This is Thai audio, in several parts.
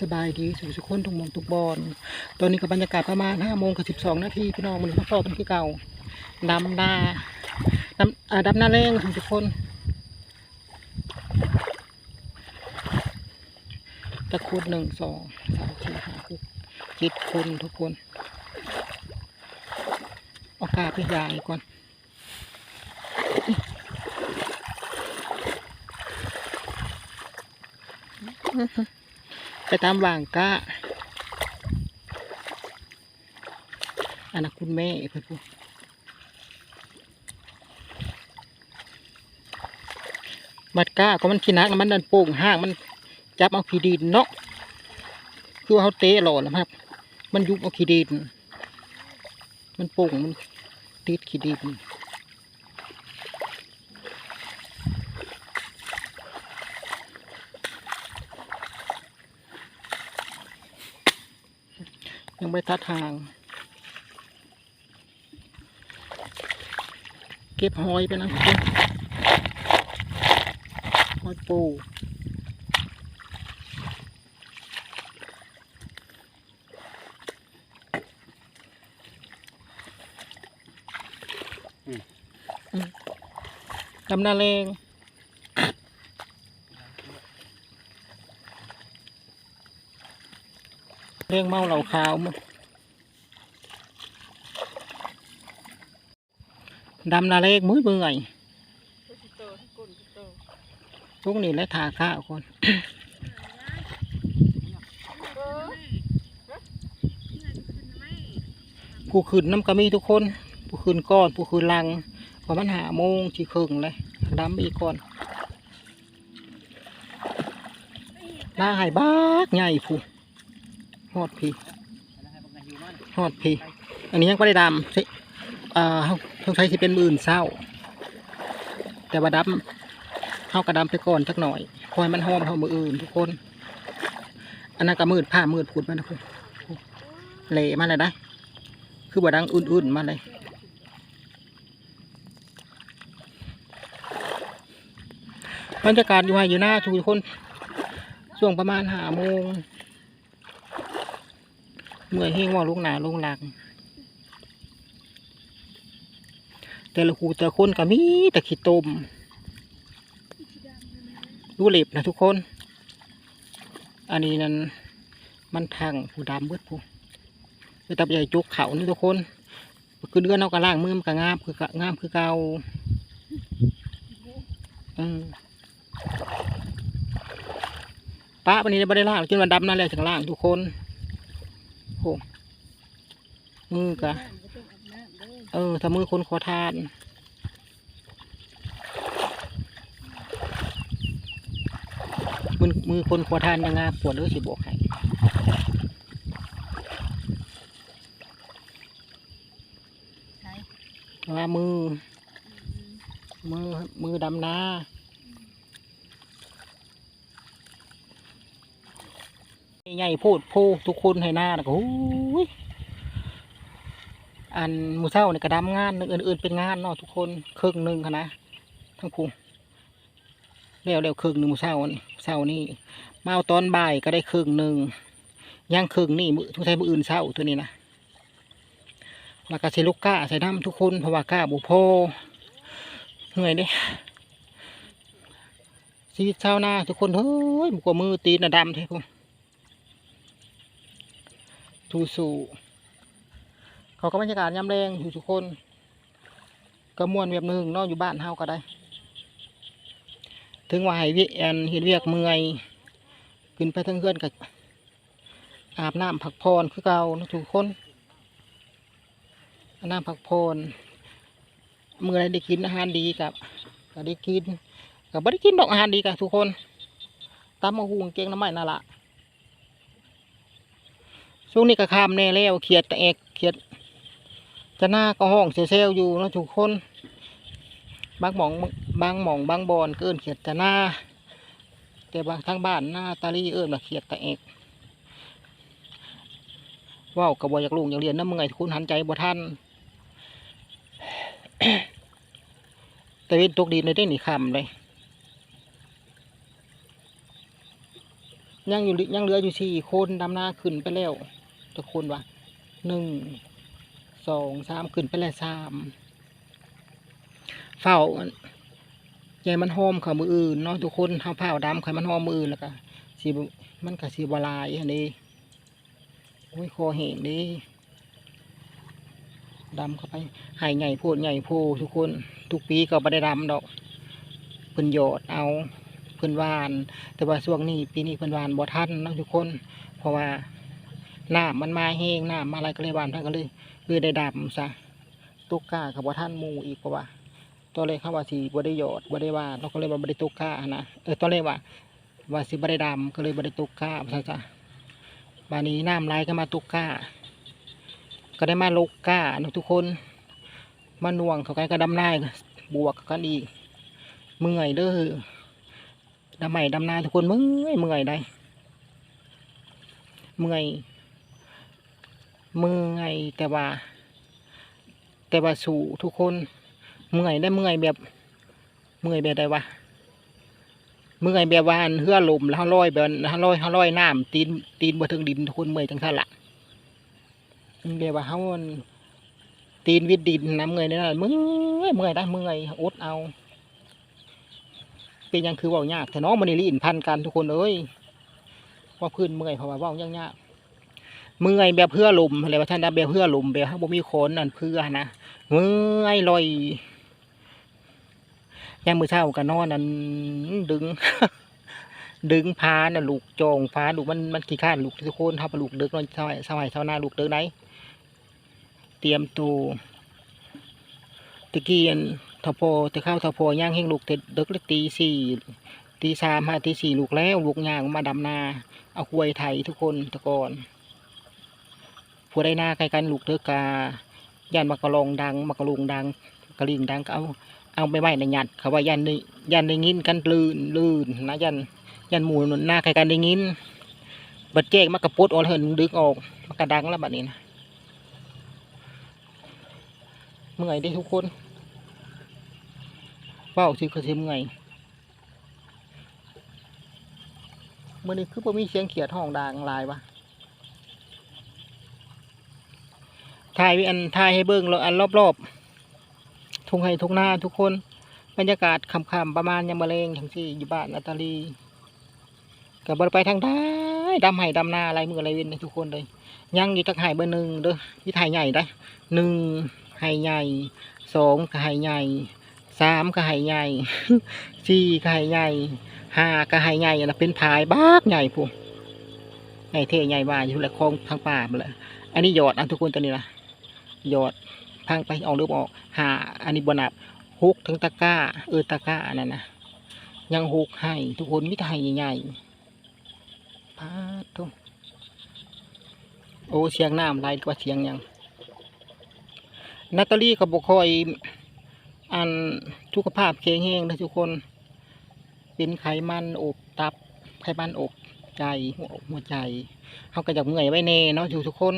สบายดีสุขสุขคนทุกมองทุกบอลตอนนี้ก็บรรยากาศประมาณห้าโมงกับสิบสองนาทีพี่น้องมันมาพอกันคือเก่าดำนาดำอ่าดำนาแรงทุกคนตะคุดหนึ่งสองสามสี่ห้าหกเจ็ดคนทุกคนอากาไปยายก่อน ไปตามวางก้าอันนั้นคุณแม่เพื่อนพูดมัดก้าก็มันขี้นักมันดันโป่งห้างมันจับเอาขี้ดินเนาะคือว่าเขาเตะหล่อแล้วครับ มันยุบเอาขี้ดินมันโป่งมันติดขี้ดิน ยังไม่ทัดทาง เก็บหอยไปนะทุกคนหอยปูอืมดำนาเลง เรื่องเมาเหล่าขาวมั้งดำนาเล็กมือเบื่อยทุกนี่และทาข้าวคนผู้ขึ้นน้ำกระมีทุกคน ผู้ขึ้นก้อน ผู้ขึ้นลังพอมันหาโมงชีครึ่งเลยดำอีกก่อนหน้าหายบ้ากใหญ่ผู้ อดพี่หอดพีอันนี้ยังไม่ได้ดำสิอ่าเขาต้องใช้ที่เป็นมื่นเศร้า แต่ว่าดำเข้ากระดำไปก่อนสักหน่อยคอยมันหอมเท่ามืออื่นทุกคน อันนั้นก็มืดผ้ามืดผุดมานะคุณเละมาเลยได้คือบ่ดังอุ่นๆมาเลยบรรยากาศอยู่ไฮอยู่หน้าทุกคนช่วงประมาณห้าโมง เมื่อยเฮงว่าลุกหนาลุกหลังแต่ละคูแต่ละคนก็มีแต่ขี้ตมดูเล็บนะทุกคน อันนี้นั่นมันทางผู้ดำเบิดผู้คือตับใหญ่จุกเขานี่ทุกคนคือเดือนเอากระล่างมือมันก็งามคือกะงามคือเกาอืมป้าวันนี้ได้บ่ได้ล่างจนวันดำนั่นแหละถึงล่างทุกคน โอ้มือกะเออถ้ามือคนขอทานมือมือคนขอทานยังไงปวดหรือสิบอกให้ว่ามือ มือมือดำนา ใหญ่พูดพูทุกคนให้หน้าแล้วก็โอ้ยอันมูเศร้าเนี่ยกระดำงานอื่นๆเป็นงานเนาะทุกคนครึ่งหนึ่งค่ะนะทั้งคู่แล้วแล้วครึ่งหนึ่งมูเศร้านี่เศร้านี่มาเอาตอนบ่ายก็ได้ครึ่งหนึ่งย่างครึ่งนี่มือทุกใช้มืออื่นเศร้าตัวนี้นะแล้วก็ใช้ลูกก้าใส่น้ำทุกคนเพราะว่าก้าบุพเหนื่อยเด้ชีวิตเศร้าหน้าทุกคนเฮ้ยบุกมือตีนนะดำเท่พวก ทูสูเขาก็บรรยากาศยามแรงอยู่ทุกคนก็มวนแบบหนึ่งนอกอยู่บ้านเฮาก็ได้ ถึงว่าให้เวียนเห็นเวียกเมื่อยขึ้นไปทั้งเพื่อนกับอาบน้ำผักพรคือเก่านทุกคนอาบน้ำผักพรเมื่อไรได้กินอาหารดีกับก็ได้กินกับไม่ได้กินดอกอาหารดีกับทุกคนตามมาหุงเก่งน้ำไม้นั่นละ ช่วงนี้ก็ข้ามแน่แล้วเขียดแต่แอกเขียด จะหน้าก็ห้องเซลล์อยู่นะทุกคนบางหมองบางหมองบางบอนก็เอิ้นเขียดจะหน้าแต่บางทางบ้านหน้าตาลีเอิ้นว่าเขียดตะเอกว้าวกับบอยากลุงอยากเรียนน้ำมึงไงคุณหันใจบ่ทันแต่เว้นตกดินได้หนีคำเลยยังอยู่ยังเหลืออยู่สี่คนดำหน้าขึ้นไปแล้ว ทุกคนว่ะหนึ่งสองสามขึ้นไปแล้วสามเฝ้าใหญ่มันหอมเขามืออื่นเนาะทุกคนเฮาเผาดำไข่มันหอมมืออื่นแล้วก็สีมันก็สีบลายอันนี้โอ้ยคอแห้งดิดำเข้าไปหายใหญ่โพดใหญ่โพทุกคน ทุกปีก็ไม่ได้ดำดอกเพิ่นหยอดเอาเพิ่นวาน แต่ว่าช่วงนี้ปีนี้เพิ่นวานบ่ทันเนาะทุกคน เพราะว่า น้ำมันมาแห้งน้ำมาอะไรก็เลยหวานท่านก็เลยเลยได้ดำซะตุกกากับบ่ทันมูอีกเพราะว่าตอนแรกเขาว่าสิบ่ได้หยอดบ่ได้หวาเราก็เลยว่าบ่ได้ตุกกานะเออตอนแรกว่าว่าสิบ่ได้ดำก็เลยบ่ได้ตุกกาซะจ้ะบานนี้น้ำไหลก็มาตุกกาก็ได้มาลกกาเนาทุกคนมาหน่วงเขากันก็ดำหน้าบวกกันอีกเมื่อยเด้อดำใหม่ดำนาทุกคนเมื่อยเมื่อยได้เมื่อย เมื่อยแต่ว่า แต่ว่าสู่ทุกคน เมื่อยได้เมื่อยแบบ เมื่อยแบบใดวะเมื่อยแบบว่าอันเหือลมแล้วลอยแบบห้าลอยห้าลอยน้ำตีนตีนบ่ถึงดินทุกคนเมื่อยจังท่าละแบบว่าเขานตีนวิดดินน้ำเงยนี่นะเมื่อยเมื่อยได้เมื่อยอดเอา เป็นยังคือเว่ายากแต่น้องมันนี่ลีนพันกันทุกคนเอ้ยว่าพื้นเมื่อยเพราะว่าว่ายากยาก เมื่อยแบบเพื่อลุมอะไรว่าท่านได้แบบเพื่อลุมแบบบ่มีโคนนั่นเพื่อนะเมื่อยลอยยามมือเช้ากันนอนนั่นดึง ดึงพาน่ะลูกจองฟ้าลูกมันมันขี้ข้านลูกทุกคนทับลูกเดึกนอนสมัยสมัยเช้าหน้าลูกเดึกไหนเตรียมตัวตะกี้อันทพอตะข้าวทพอย่างเฮงลูกเต็ดดึกเลยตีสี่ตีสามห้าตีสี่ลูกแล้วลูกย่างมาดำนา เอาควยไถทุกคนตะกอน ผู้ได้หน้าใกล้กันลูกเด้อกายันมากะลองดังมากะลุงดังกะลิงดังเอาเอาไปไว้ในหยัดเขาว่ายันในยันในงินกันลื่นลื่นนะยันยันหมูหน้าใกล้กันในงินบัดเจ๊กมากระปุดออกเหินดึกออกมากระดังแล้วบัดนี้นะเมื่อยได้ทุกคนเป้าสิคือสิเมื่อยเมื่อนี้คือบ่มีเสียงเขียดห้องดังลายวะ ถ่ายว้อันถ่ายให้เบิ่งแล้วอันรอบๆทุ่งไห้ทุ่งนาทุกคน บรรยากาศค่ำๆประมาณยามมะเรงทั้งสี่อยู่บ้านนาตาลีกับบรไปทางใดดำไห้ดำนาอะไรมืออะไรเว้นทุกคนเลยยังอยู่ตักไห้เบอร์หนึ่งเด้อที่ถ่ายใหญ่ได้หนึ่งไห่ใหญ่สองก็ไห่ใหญ่สามก็ไห่ใหญ่สี่ก็ไห่ใหญ่ห้าก็ไห่ใหญ่นะเป็นพายบ้ากใหญ่พูใหญ่เท่ใหญ่ว่าอยู่แหละคลองทางป่าไปเลยอันนี้หยอดอันทุกคนตัวนี้นะ ยอดพังไปออกหรือออกหาอันนี้บนับฮุกทั้งตะก้า เออตะก้าอันนั้นนะยังฮุกให้ทุกคนมิตรไห่ใหญ่ๆพาทุกโอ้เสียงน้ำไหลกว่าเสียงยังนาตาลีกับบคอยอันสุขภาพแข็งแรงนะทุกคน เป็นไขมันอกตับไขมันอก ใจหัวอกหัวใจเขาก็จะเมื่อยไว้แน่เนาะอยู่ทุกคน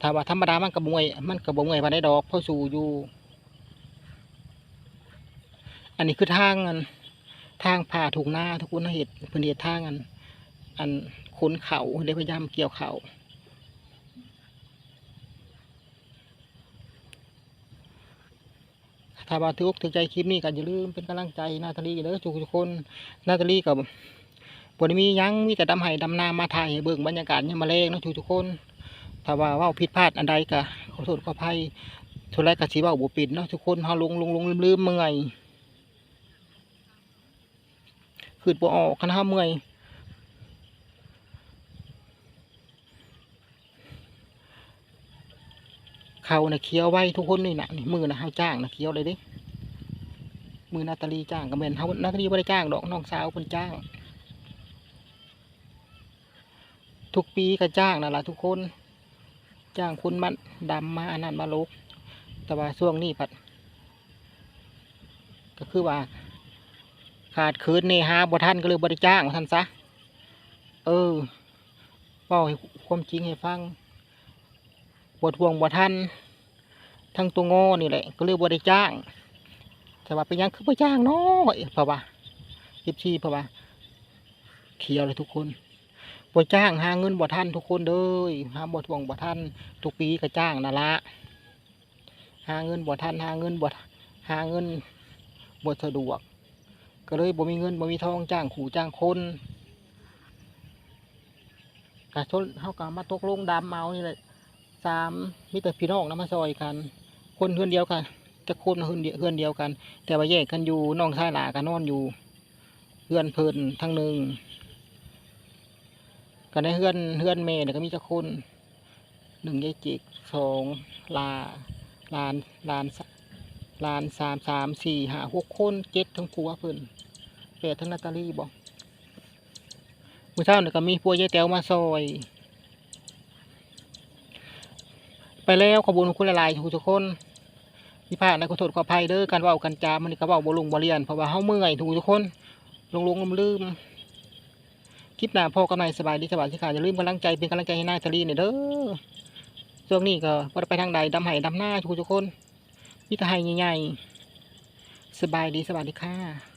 ถ้าว่าธรรมดามันกระบวยมันกระบวยมาได้ดอกเพราะสู่อยู่ อันนี้คือทางอันทางผ่าถูกหน้าทุกคนเห็ดเพื่นเห็ดทางอัน อันขนเขาได้พยายามเกี่ยวเขาถ้าว่าทุกถึงใจคลิปนี้ก็อย่าลืมเป็นกำลังใจนาตาลีเด้อทุกคนนาตาลีกับ บนมียังมีแต่ดำไห้ดำนามาถ่ายให้เบิ่งบรรยากาศเนี่ยามมาเลงเนาะทุกคนถ้าว่าว่าผิดพลาดอันใดก็ขอโทษขออภัยทุไรกสิเว่าบุปิดเนาะทุกคนเฮาลงลงลงลืมลืมเมื่อยขืดบ่ออกคันเฮาเมื่อยเขาน่ะเคี้ยวไว้ทุกคนนี่นะนี่มือนะเฮาจ้างนะเคี้ยวเลยดิมือนาตาลีจ้างก็แม่นเฮานาตาลีบ่ได้จ้างดอกน้องสาวเพิ่นจ้าง ทุกปีก็จ้างนั่นแหละทุกคน จ้างคุณมันดำมาอันนั้นมาลบแต่ว่าช่วงนี้ผัด ก็คือว่า ขาดคืนเนี่หาบ่ทันก็เลยบ่ได้จ้างท่านซะ เออเว้าให้ความจริงให้ฟังบ่ทวงบ่ทันทั้งตัวงอนี่แหละ ก็เลยบ่ได้จ้าง แต่ว่าเป็นยังคือพระจ้างเนาะเพราะว่ายิบชีเพราะว่าเขียวเลยทุกคน บ่จ้างหาเงินบ่ทันทุกคนเด้ยหาบ่ทวงบ่ทันทุกปีก็จ้างนั่นละหาเงินบ่ทันหาเงินบ่หาเงินบ่สะดวก ก็เลยบ่มีเงินบ่มีทองจ้างขู่จ้างคนกะชนเฮาก็มาตกลงดำเอานี่แหละสามมีแต่พี่น้องนำมาซอยกัน คนเฮือนเดียวกันจะคนเฮือนเดียวเฮือนเดียวกัน แต่ว่าแยกกันอยู่น้องชายหลาก็นอนอยู่เฮือนเพลินทั้งหนึ่ง ก็ในเฮือนเฮือนแม่เนี่ยก็มีเจักคนหนึ่งยายจิกสองลาลานลานลานสามสามสี่ห้าหกคนเจ็ดทั้งผัวเพิ่นแปดทั้งนาตาลีบอกมื่อเช้าเนี่ยก็มีพัวยายแต๋วมาซอย ไปแล้วขอบคุญคุณหลายๆทุกคนพี่พาในขอโทษขออภัยเด้อการว้ากันจามันนี่ก็ว้าบ่ลงบ่เรียนเพราะว่าเฮาเมื่อยทุกทุกคนลงลงลืมลืม คลิปหน้าพ่อกับนายสบายดีสบายสิค่ะอย่าลืมกำลังใจเป็นกำลังใจให้นายสลีเนี่ยเด้อช่วงนี้ก็บ่ได้ไปทางใดดำไห้ดำหน้าทุกทุกคนพิธาไห้ใหญ่ๆสบายดีสบายดีค่ะ